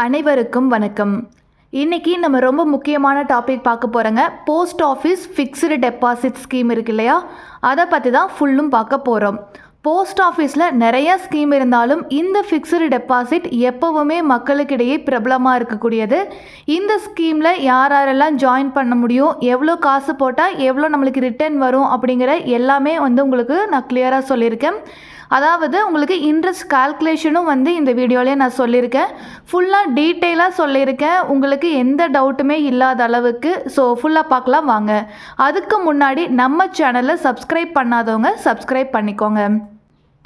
அனைவருக்கும் வணக்கம். இன்னைக்கு நம்ம ரொம்ப முக்கியமான டாபிக் பார்க்க போகிறோங்க post office fixed deposit scheme இருக்கு இல்லையா? அதை பற்றி தான் ஃபுல்லும் பார்க்க போகிறோம் போஸ்ட் ஆஃபீஸில் நிறைய ஸ்கீம் இருந்தாலும் இந்த ஃபிக்ஸ்டு டெபாசிட் எப்போவுமே மக்களுக்கிடையே பிரபலமாக இருக்கக்கூடியது. இந்த ஸ்கீமில் யார் யாரெல்லாம் ஜாயின் பண்ண முடியும்? எவ்வளோ காசு போட்டால் எவ்வளோ நம்மளுக்கு ரிட்டர்ன் வரும் அப்படிங்கிற எல்லாமே வந்து உங்களுக்கு நான் கிளியராக சொல்லியிருக்கேன். அதாவது உங்களுக்கு இன்ட்ரெஸ்ட் கால்குலேஷனும் வந்து இந்த வீடியோலேயே நான் சொல்லியிருக்கேன். ஃபுல்லாக டீட்டெயிலாக சொல்லியிருக்கேன். உங்களுக்கு எந்த டவுட்டுமே இல்லாத அளவுக்கு ஸோ ஃபுல்லாக பார்க்கலாம் வாங்க. அதுக்கு முன்னாடி நம்ம சேனலை சப்ஸ்கிரைப் பண்ணாதவங்க சப்ஸ்கிரைப் பண்ணிக்கோங்க.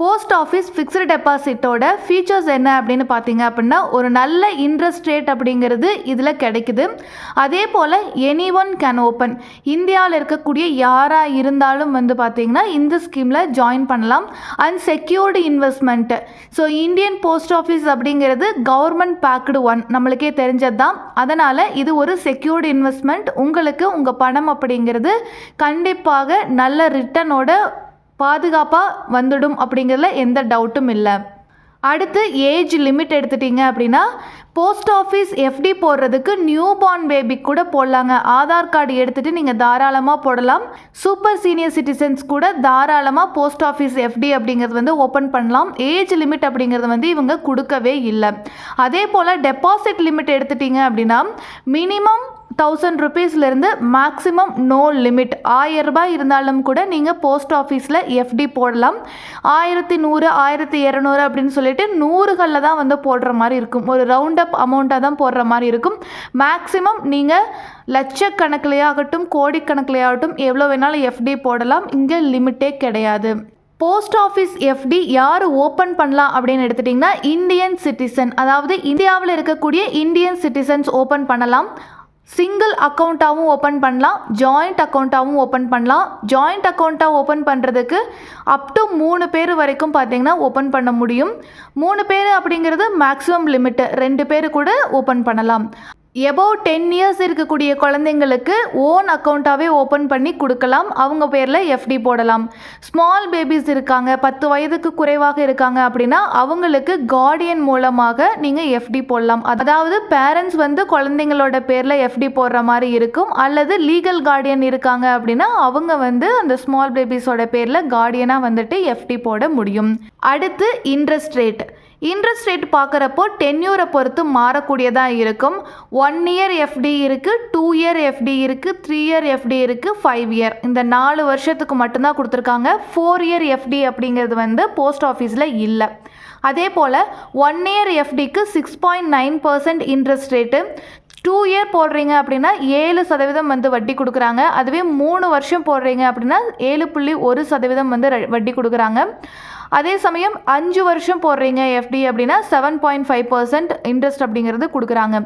போஸ்ட் ஆஃபீஸ் ஃபிக்ஸ்டு டெபாசிட்டோட ஃபீச்சர்ஸ் என்ன அப்படின்னு பார்த்தீங்க அப்படின்னா ஒரு நல்ல இன்ட்ரெஸ்ட் ரேட் அப்படிங்கிறது இதில் கிடைக்குது. அதே போல் எனி ஒன் கேன் ஓப்பன் இந்தியாவில் இருக்கக்கூடிய யாராக இருந்தாலும் வந்து பார்த்தீங்கன்னா இந்த ஸ்கீமில் ஜாயின் பண்ணலாம். And secured investment so Indian post office அப்படிங்கிறது கவர்மெண்ட் பேக்டு ஒன் நம்மளுக்கே தெரிஞ்சது தான் அதனால் இது ஒரு செக்யூர்டு இன்வெஸ்ட்மெண்ட் உங்களுக்கு உங்கள் பணம் அப்படிங்கிறது கண்டிப்பாக நல்ல ரிட்டனோட பாதுகாப்பாக வந்துடும் அப்படிங்கிறதுல எந்த டவுட்டும் இல்லை. அடுத்து ஏஜ் லிமிட் எடுத்துட்டீங்க அப்படின்னா போஸ்ட் ஆஃபீஸ் எஃப்டி போடுறதுக்கு நியூ பார்ன் பேபி கூட போடலாங்க. ஆதார் கார்டு எடுத்துகிட்டு நீங்கள் தாராளமாக போடலாம். சூப்பர் சீனியர் சிட்டிசன்ஸ் கூட தாராளமாக போஸ்ட் ஆஃபீஸ் எஃப்டி அப்படிங்கிறது வந்து ஓப்பன் பண்ணலாம். ஏஜ் லிமிட் அப்படிங்கிறது வந்து இவங்க கொடுக்கவே இல்லை. அதே போல் டெபாசிட் லிமிட் எடுத்துட்டீங்க அப்படின்னா மினிமம் தௌசண்ட் ருபீஸ்லேருந்து மேக்ஸிமம் நோ லிமிட் ஆயிரம் ரூபாய் இருந்தாலும் கூட நீங்கள் போஸ்ட் ஆஃபீஸில் எஃப்டி போடலாம். ஆயிரத்தி நூறு ஆயிரத்தி இரநூறு அப்படின்னு சொல்லிட்டு நூறுகளில் தான் வந்து போடுற மாதிரி இருக்கும். ஒரு ரவுண்ட் அப் அமௌண்ட்டாக தான் போடுற மாதிரி இருக்கும். மேக்ஸிமம் நீங்கள் லட்சக்கணக்கிலே ஆகட்டும் கோடிக்கணக்கிலே ஆகட்டும் எவ்வளோ வேணாலும் எஃப்டி போடலாம். இங்கே லிமிட்டே கிடையாது. போஸ்ட் ஆஃபீஸ் எஃப்டி யார் ஓப்பன் பண்ணலாம் அப்படின்னு எடுத்துட்டிங்கன்னா இந்தியன் சிட்டிசன் அதாவது இந்தியாவில் இருக்கக்கூடிய இந்தியன் சிட்டிசன்ஸ் ஓப்பன் பண்ணலாம். சிங்கிள் அக்கௌண்ட்டாகவும் ஓப்பன் பண்ணலாம். ஜாயிண்ட் அக்கௌண்ட்டாகவும் ஓப்பன் பண்ணலாம். ஜாயிண்ட் அக்கௌண்ட்டாக ஓப்பன் பண்ணுறதுக்கு அப் டு மூணு பேர் வரைக்கும் பார்த்தீங்கன்னா ஓப்பன் பண்ண முடியும். மூணு பேர் அப்படிங்கிறது மேக்ஸிமம் லிமிட்டு ரெண்டு பேர் கூட ஓப்பன் பண்ணலாம். எபோவ் டென் இயர்ஸ் இருக்கக்கூடிய குழந்தைங்களுக்கு ஓன் அக்கௌண்ட்டாகவே ஓப்பன் பண்ணி கொடுக்கலாம். அவங்க பேரில் எஃப்டி போடலாம். ஸ்மால் பேபிஸ் இருக்காங்க பத்து வயதுக்கு குறைவாக இருக்காங்க அப்படின்னா அவங்களுக்கு கார்டியன் மூலமாக நீங்கள் எஃப்டி போடலாம். அதாவது பேரண்ட்ஸ் வந்து குழந்தைங்களோட பேரில் எஃப்டி போடுற மாதிரி இருக்கும். அல்லது லீகல் கார்டியன் இருக்காங்க அப்படின்னா அவங்க வந்து அந்த ஸ்மால் பேபிஸோட பேரில் கார்டியனாக வந்துட்டு எஃப்டி போட முடியும். அடுத்து இன்ட்ரெஸ்ட் ரேட் இன்ட்ரெஸ்ட் ரேட் பார்க்குறப்போ டென்யூரை பொறுத்து மாறக்கூடியதாக இருக்கும். ஒன் இயர் எஃப்டி இருக்குது டூ இயர் எஃப்டி இருக்குது த்ரீ இயர் எஃப்டி இருக்குது ஃபைவ் இயர் இந்த நாலு வருஷத்துக்கு மட்டும்தான் கொடுத்துருக்காங்க. ஃபோர் இயர் எஃப்டி அப்படிங்கிறது வந்து போஸ்ட் ஆஃபீஸில் இல்லை. அதே போல் one year எஃப்டிக்கு six point nine percent interest rate two year போடுறீங்க அப்படின்னா ஏழு சதவீதம் வந்து வட்டி கொடுக்குறாங்க. அதுவே மூணு வருஷம் போடுறீங்க அப்படின்னா ஏழு புள்ளி ஒரு சதவீதம் வந்து வட்டி கொடுக்குறாங்க. அதே சமயம் அஞ்சு வருஷம் போடுறீங்க எஃப்டி அப்படின்னா seven point five percent interest அப்படிங்கிறது கொடுக்குறாங்க.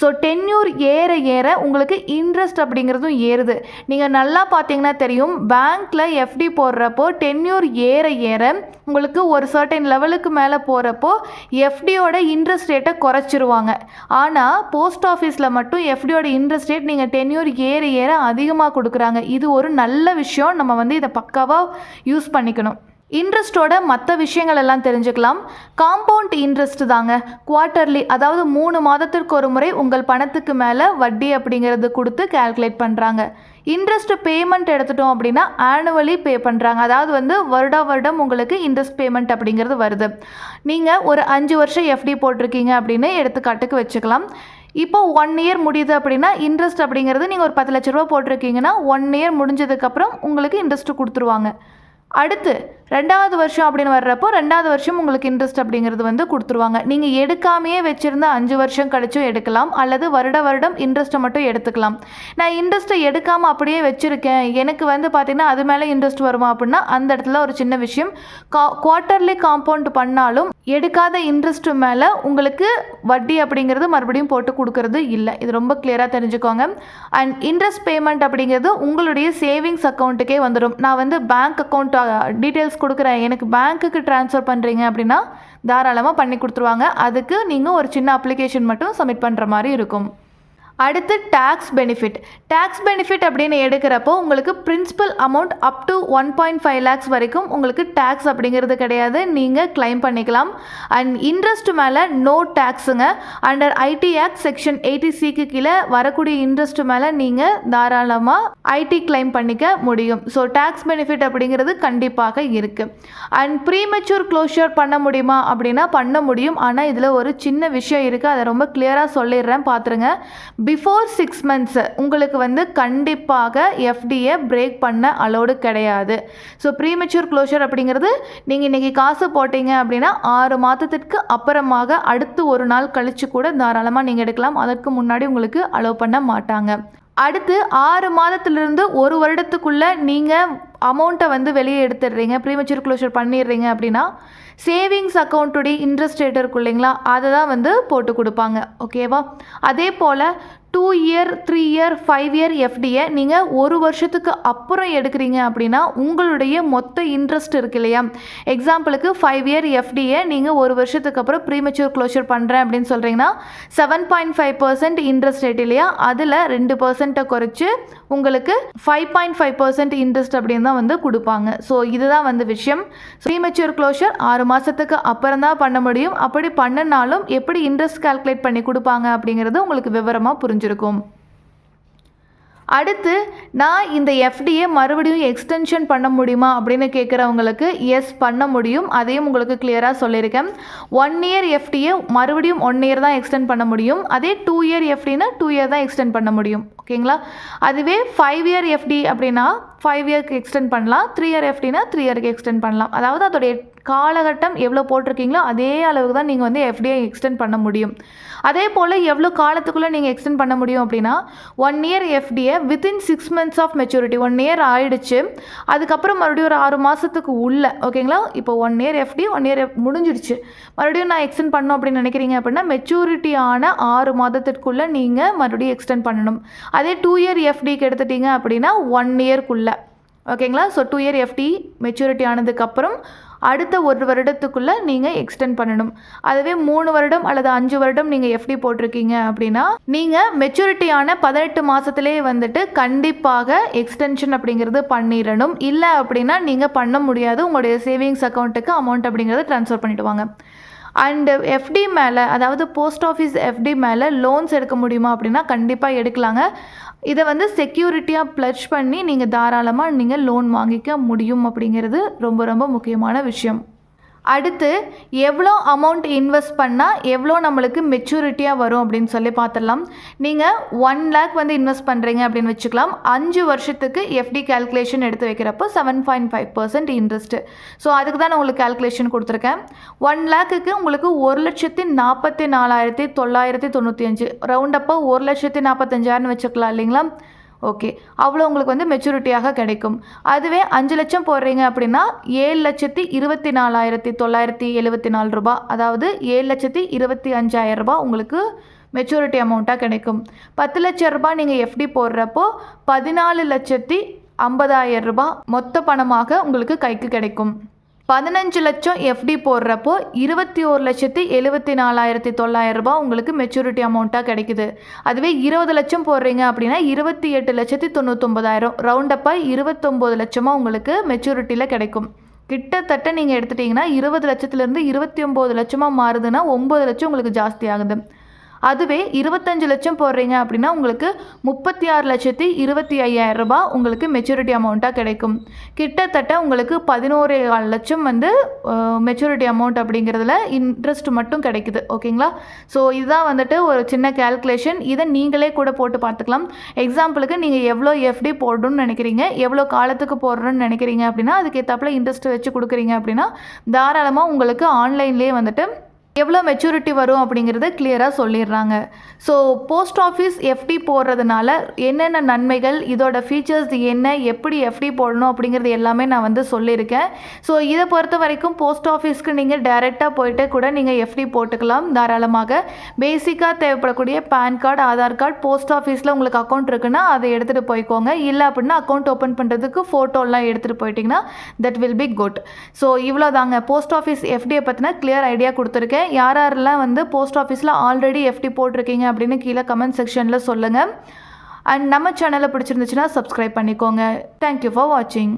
ஸோ டென்யூர் ஏற ஏற உங்களுக்கு இன்ட்ரெஸ்ட் அப்படிங்கிறதும் ஏறுது. நீங்கள் நல்லா பார்த்தீங்கன்னா தெரியும் பேங்க்கில் எஃப்டி போடுறப்போ டென்யூர் ஏற ஏற உங்களுக்கு ஒரு சர்டன் லெவலுக்கு மேலே போகிறப்போ எஃப்டியோட இன்ட்ரெஸ்ட் ரேட்டை குறைச்சிருவாங்க. ஆனால் போஸ்ட் ஆஃபீஸில் மட்டும் எஃப்டியோட இன்ட்ரெஸ்ட் ரேட் நீங்கள் டென்யூர் ஏற ஏற அதிகமாக கொடுக்குறாங்க. இது ஒரு நல்ல விஷயம். நம்ம வந்து இதை பக்காவாக யூஸ் பண்ணிக்கணும். இன்ட்ரெஸ்ட்டோட மற்ற விஷயங்கள் எல்லாம் தெரிஞ்சுக்கலாம். காம்பவுண்ட் இன்ட்ரெஸ்ட் தாங்க. குவார்ட்டர்லி அதாவது மூணு மாதத்திற்கு ஒரு முறை உங்கள் பணத்துக்கு மேலே வட்டி அப்படிங்கிறது கொடுத்து கால்குலேட் பண்ணுறாங்க இன்ட்ரெஸ்ட் பேமெண்ட் எடுத்துட்டோம் அப்படின்னா ஆனுவலி பே பண்ணுறாங்க அதாவது வந்து வருடா வருடம் உங்களுக்கு இன்ட்ரெஸ்ட் பேமெண்ட் அப்படிங்கிறது வருது. நீங்கள் ஒரு அஞ்சு வருஷம் எஃப்டி போட்டிருக்கீங்க அப்படின்னு எடுத்துக்காட்டுக்கு வச்சுக்கலாம். இப்போ ஒன் இயர் முடியுது அப்படின்னா இன்ட்ரெஸ்ட் அப்படிங்கிறது நீங்கள் ஒரு பத்து லட்ச ரூபா போட்டிருக்கீங்கன்னா ஒன் இயர் முடிஞ்சதுக்கப்புறம் உங்களுக்கு இன்ட்ரெஸ்ட் கொடுத்துருவாங்க. அடுத்து ரெண்டாவது வருஷம் அப்படின்னு வர்றப்போ ரெண்டாவது வருஷம் உங்களுக்கு இன்ட்ரெஸ்ட் அப்படிங்கிறது வந்து கொடுத்துருவாங்க. நீங்கள் எடுக்காமையே வச்சுருந்த அஞ்சு வருஷம் கழிச்சும் எடுக்கலாம். அல்லது வருட வருடம் இன்ட்ரெஸ்ட்டை மட்டும் எடுத்துக்கலாம். நான் இன்ட்ரெஸ்ட்டை எடுக்காமல் அப்படியே வச்சுருக்கேன். எனக்கு வந்து பார்த்திங்கன்னா அது மேலே இன்ட்ரெஸ்ட் வருமா அப்படின்னா அந்த இடத்துல ஒரு சின்ன விஷயம். கா குவார்ட்டர்லி காம்பவுண்ட் பண்ணாலும் எடுக்காத இன்ட்ரெஸ்ட் மேலே உங்களுக்கு வட்டி அப்படிங்கிறது மறுபடியும் போட்டு கொடுக்கறது இல்லை. இது ரொம்ப கிளியராக தெரிஞ்சுக்கோங்க. அண்ட் இன்ட்ரெஸ்ட் பேமெண்ட் அப்படிங்கிறது உங்களுடைய சேவிங்ஸ் அக்கௌண்ட்டுக்கே வந்துடும் நான் வந்து பேங்க் அக்கௌண்ட் டீட்டெயில்ஸ் கொடுக்குறேன். எனக்கு பேங்க்குக்கு ட்ரான்ஸ்ஃபர் பண்ணுறீங்க அப்படின்னா தாராளமாக பண்ணி கொடுத்துருவாங்க. அதுக்கு நீங்கள் ஒரு சின்ன அப்ளிகேஷன் மட்டும் சப்மிட் பண்ணுற மாதிரி இருக்கும். அடுத்து டேக்ஸ் பெனிஃபிட் டேக்ஸ் பெனிஃபிட் அப்படின்னு எடுக்கிறப்போ உங்களுக்கு principal amount up to one point five lakhs வரைக்கும் உங்களுக்கு டேக்ஸ் அப்படிங்கிறது கிடையாது. நீங்கள் கிளைம் பண்ணிக்கலாம். அண்ட் இன்ட்ரெஸ்ட் மேலே no டேக்ஸுங்க under IT act section eighty சிக்கு கீழே வரக்கூடிய இன்ட்ரெஸ்ட் மேலே நீங்கள் தாராளமாக ஐடி கிளைம் பண்ணிக்க முடியும். ஸோ டேக்ஸ் பெனிஃபிட் அப்படிங்கிறது கண்டிப்பாக இருக்குது அண்ட் ப்ரீமெச்சூர் க்ளோஷர் பண்ண முடியுமா? அப்படின்னா பண்ண முடியும். ஆனால் இதில் ஒரு சின்ன விஷயம் இருக்குது அதை ரொம்ப கிளியராக சொல்லிடுறேன். பார்த்துருங்க பிஃபோர் சிக்ஸ் மந்த்ஸ் உங்களுக்கு வந்து கண்டிப்பாக எஃப்டியை பிரேக் பண்ண அலோடு கிடையாது. ஸோ ப்ரீமெச்சூர் க்ளோஷர் அப்படிங்கிறது நீங்கள் இன்றைக்கி காசு போட்டீங்க அப்படின்னா ஆறு மாதத்திற்கு அப்புறமாக அடுத்து ஒரு நாள் கழித்து கூட தாராளமாக நீங்கள் எடுக்கலாம். அதற்கு முன்னாடி உங்களுக்கு அலோவ் பண்ண மாட்டாங்க. அடுத்து ஆறு மாதத்திலிருந்து ஒரு வருடத்துக்குள்ளே நீங்கள் அமௌண்ட்டை வந்து வெளியே எடுத்துடுறீங்க ப்ரீமெச்சூர் க்ளோஷர் பண்ணிடுறீங்க அப்படின்னா சேவிங்ஸ் அக்கௌண்ட்டுடைய இன்ட்ரெஸ்ட் ரேட் இருக்கும் இல்லைங்களா அதை தான் வந்து போட்டு கொடுப்பாங்க ஓகேவா அதே போல் two year three year five year எஃப்டியை நீங்கள் ஒரு வருஷத்துக்கு அப்புறம் எடுக்கிறீங்க அப்படின்னா உங்களுடைய மொத்த இன்ட்ரெஸ்ட் இருக்கு இல்லையா? எக்ஸாம்பிளுக்கு ஃபைவ் இயர் எஃப்டியை நீங்கள் ஒரு வருஷத்துக்கு அப்புறம் ப்ரீமெச்சூர் க்ளோஷர் பண்ணுறேன் அப்படின்னு சொல்கிறீங்கன்னா seven point five percent interest rate இல்லையா? அதில் ரெண்டு பர்சன்ட்டை குறைச்சி உங்களுக்கு five point five percent interest அப்படின்னு தான் வந்து கொடுப்பாங்க. ஸோ இதுதான் வந்து விஷயம். ப்ரீமெச்சூர் க்ளோஷர் ஆறு மாதத்துக்கு அப்புறம் தான் பண்ண முடியும். அப்படி பண்ணினாலும் எப்படி இன்ட்ரெஸ்ட் கால்குலேட் பண்ணி கொடுப்பாங்க அப்படிங்கிறது உங்களுக்கு விவரமாக முடிஞ்சிருக்கும் அடுத்து நான் இந்த எஃப்டியை மறுபடியும் எக்ஸ்டென்ஷன் பண்ண முடியுமா அப்படின்னு கேட்குறவங்களுக்கு எஸ் பண்ண முடியும். அதையும் உங்களுக்கு கிளியராக சொல்லியிருக்கேன். ஒன் இயர் எஃப்டியை மறுபடியும் ஒன் இயர் தான் எக்ஸ்டெண்ட் பண்ண முடியும். அதே டூ இயர் எஃப்டினா டூ இயர் தான் எக்ஸ்டெண்ட் பண்ண முடியும். ஓகேங்களா? அதுவே ஃபைவ் இயர் எஃப்டி அப்படின்னா ஃபைவ் இயர்க்கு எக்ஸ்டெண்ட் பண்ணலாம். த்ரீ இயர் எஃப்டினா த்ரீ இயருக்கு எக்ஸ்டெண்ட் பண்ணலாம். அதாவது அதோடைய காலகட்டம் எவ்வளோ போட்டிருக்கீங்களோ அதே அளவுக்கு தான் நீங்கள் வந்து எஃப்டிஐ எக்ஸ்டெண்ட் பண்ண முடியும். அதே போல் எவ்வளோ காலத்துக்குள்ளே நீங்கள் எக்ஸ்டெண்ட் பண்ண முடியும் அப்படின்னா one year எஃப்டியை within six months of maturity one year ஆயிடுச்சு. அதுக்கப்புறம் மறுபடியும் ஒரு ஆறு மாதத்துக்கு உள்ள ஓகேங்களா இப்போ one year FD one year முடிஞ்சிடுச்சு. மறுபடியும் நான் எக்ஸ்டெண்ட் பண்ணோம் அப்படின்னு நினைக்கிறீங்க அப்படின்னா மெச்சூரிட்டி ஆன ஆறு மாதத்திற்குள்ளே நீங்கள் மறுபடியும் எக்ஸ்டெண்ட் பண்ணணும். அதே டூ இயர் எஃப்டிக்கு எடுத்துட்டீங்க அப்படின்னா ஒன் இயர்க்குள்ளே ஓகேங்களா so two year FD maturity ஆனதுக்கப்புறம் அடுத்த ஒரு வருடத்துக்குள்ளே நீங்கள் எக்ஸ்டெண்ட் பண்ணணும். அதுவே மூணு வருடம் அல்லது அஞ்சு வருடம் நீங்கள் எஃப்டி போட்டிருக்கீங்க அப்படின்னா நீங்கள் மெச்சூரிட்டியான பதினெட்டு மாதத்துலேயே வந்துட்டு கண்டிப்பாக எக்ஸ்டென்ஷன் அப்படிங்கிறது பண்ணிடணும் இல்லை அப்படின்னா நீங்கள் பண்ண முடியாது. உங்களுடைய சேவிங்ஸ் அக்கௌண்ட்டுக்கு அமௌண்ட் அப்படிங்கிறத ட்ரான்ஸ்ஃபர் பண்ணிவிடுவாங்க அண்டு எஃப்டி மேலே அதாவது போஸ்ட் ஆஃபீஸ் எஃப்டி மேலே லோன்ஸ் எடுக்க முடியுமா அப்படின்னா கண்டிப்பாக எடுக்கலாங்க. இதை வந்து செக்யூரிட்டியாக ப்ளச் பண்ணி நீங்கள் தாராளமாக நீங்கள் லோன் வாங்கிக்க முடியும் அப்படிங்கிறது ரொம்ப ரொம்ப முக்கியமான விஷயம். அடுத்து எவ்வளோ அமௌண்ட் இன்வெஸ்ட் பண்ணால் எவ்வளோ நம்மளுக்கு மெச்சூரிட்டியாக வரும் அப்படின்னு சொல்லி பார்த்துடலாம். நீங்கள் ஒன் லேக் வந்து இன்வெஸ்ட் பண்ணுறீங்க அப்படின்னு வச்சுக்கலாம். அஞ்சு வருஷத்துக்கு எஃப்டி கால்குலேஷன் எடுத்து வைக்கிறப்போ seven point five percent interest so அதுக்கு தான் நான் உங்களுக்கு கால்குலேஷன் கொடுத்துருக்கேன். ஒன் லேக்குக்கு உங்களுக்கு ஒரு லட்சத்தி நாற்பத்தி நாலாயிரத்தி தொள்ளாயிரத்தி தொண்ணூற்றி அஞ்சு. ரவுண்டப்போ ஒரு லட்சத்தி நாற்பத்தஞ்சாயிரம்னு வச்சுக்கலாம் இல்லைங்களா? ஓகே அவ்வளோ உங்களுக்கு வந்து மெச்சூரிட்டியாக கிடைக்கும். அதுவே அஞ்சு லட்சம் போடுறீங்க அப்படின்னா ஏழு லட்சத்தி இருபத்தி நாலாயிரத்தி தொள்ளாயிரத்தி எழுபத்தி நாலு ரூபாய். அதாவது ஏழு லட்சத்தி இருபத்தி அஞ்சாயிரம் ரூபா உங்களுக்கு மெச்சூரிட்டி அமௌண்ட்டாக கிடைக்கும். பத்து லட்சம் ரூபாய் நீங்கள் எஃப்டி போடுறப்போ பதினாலு லட்சத்தி ஐம்பதாயிரம் ரூபாய் மொத்த பணமாக உங்களுக்கு கைக்கு கிடைக்கும். பதினஞ்சு லட்சம் எஃப்டி போடுறப்போ இருபத்தி ஒரு லட்சத்தி எழுபத்தி நாலாயிரத்தி தொள்ளாயிரம் ரூபாய் உங்களுக்கு மெச்சூரிட்டி அமௌண்ட்டாக கிடைக்குது. அதுவே இருபது லட்சம் போடுறீங்க அப்படின்னா இருபத்தி எட்டு லட்சத்தி தொண்ணூத்தொம்பதாயிரம் ரவுண்டப்பாக இருபத்தொம்போது லட்சமாக உங்களுக்கு மெச்சூரிட்டியில் கிடைக்கும். கிட்டத்தட்ட நீங்கள் எடுத்துட்டிங்கன்னா இருபது லட்சத்துலேருந்து இருபத்தி ஒம்பது லட்சமாக மாறுதுன்னா ஒம்பது லட்சம் உங்களுக்கு ஜாஸ்தி ஆகுது. அதுவே இருபத்தஞ்சு லட்சம் போடுறீங்க அப்படின்னா உங்களுக்கு முப்பத்தி ஆறு லட்சத்தி இருபத்தி ஐயாயிரம் ரூபாய் உங்களுக்கு மெச்சூரிட்டி அமௌண்ட்டாக கிடைக்கும். கிட்டத்தட்ட உங்களுக்கு பதினோரு லட்சம் வந்து மெச்சூரிட்டி அமௌண்ட் அப்படிங்கிறதுல இன்ட்ரெஸ்ட் மட்டும் கிடைக்குது. ஓகேங்களா? ஸோ இதுதான் வந்துட்டு ஒரு சின்ன கேல்குலேஷன் இதை நீங்களே கூட போட்டு பார்த்துக்கலாம். எக்ஸாம்பிளுக்கு நீங்கள் எவ்வளோ எஃப்டி போடணும்னு நினைக்கிறீங்க எவ்வளோ காலத்துக்கு போடுறோன்னு நினைக்கிறீங்க அப்படின்னா அதுக்கு ஏற்றாப்புல இன்ட்ரெஸ்ட் வச்சு கொடுக்குறீங்க அப்படின்னா தாராளமாக உங்களுக்கு ஆன்லைன்லேயே வந்துட்டு எவ்வளோ மெச்சூரிட்டி வரும் அப்படிங்கிறத கிளியராக சொல்லிடுறாங்க. ஸோ போஸ்ட் ஆஃபீஸ் எஃப்டி போடுறதுனால என்னென்ன நன்மைகள் இதோட ஃபீச்சர்ஸ் என்ன எப்படி எஃப்டி போடணும் அப்படிங்கிறது எல்லாமே நான் வந்து சொல்லியிருக்கேன். ஸோ இதை பொறுத்த வரைக்கும் போஸ்ட் ஆஃபீஸ்க்கு நீங்கள் டைரெக்டாக போயிட்டு கூட நீங்கள் எஃப்டி போட்டுக்கலாம் தாராளமாக. பேசிக்காக தேவைப்படக்கூடிய PAN card Aadhaar card post ஆஃபீஸில் உங்களுக்கு அக்கௌண்ட் இருக்குன்னா அதை எடுத்துகிட்டு போய்க்கோங்க. இல்லை அப்படின்னா அக்கௌண்ட் ஓப்பன் பண்ணுறதுக்கு ஃபோட்டோலாம் எடுத்துகிட்டு போயிட்டிங்கன்னா that will be good so இவ்வளோ தாங்க போஸ்ட் ஆஃபீஸ் எஃப்டியை பற்றினா கிளியர் ஐடியா கொடுத்துருக்கேன். யார் யாரெல்லாம் வந்து போஸ்ட் ஆஃபீஸில் ஆல்ரெடி எஃப்டி போட்டிருக்கீங்க அப்படின்னு கீழே கமெண்ட் செக்ஷனில் சொல்லுங்கள் அண்ட் நம்ம சேனலை பிடிச்சிருந்துச்சுன்னா சப்ஸ்கிரைப் பண்ணிக்கோங்க. தேங்க்யூ ஃபார் வாட்சிங்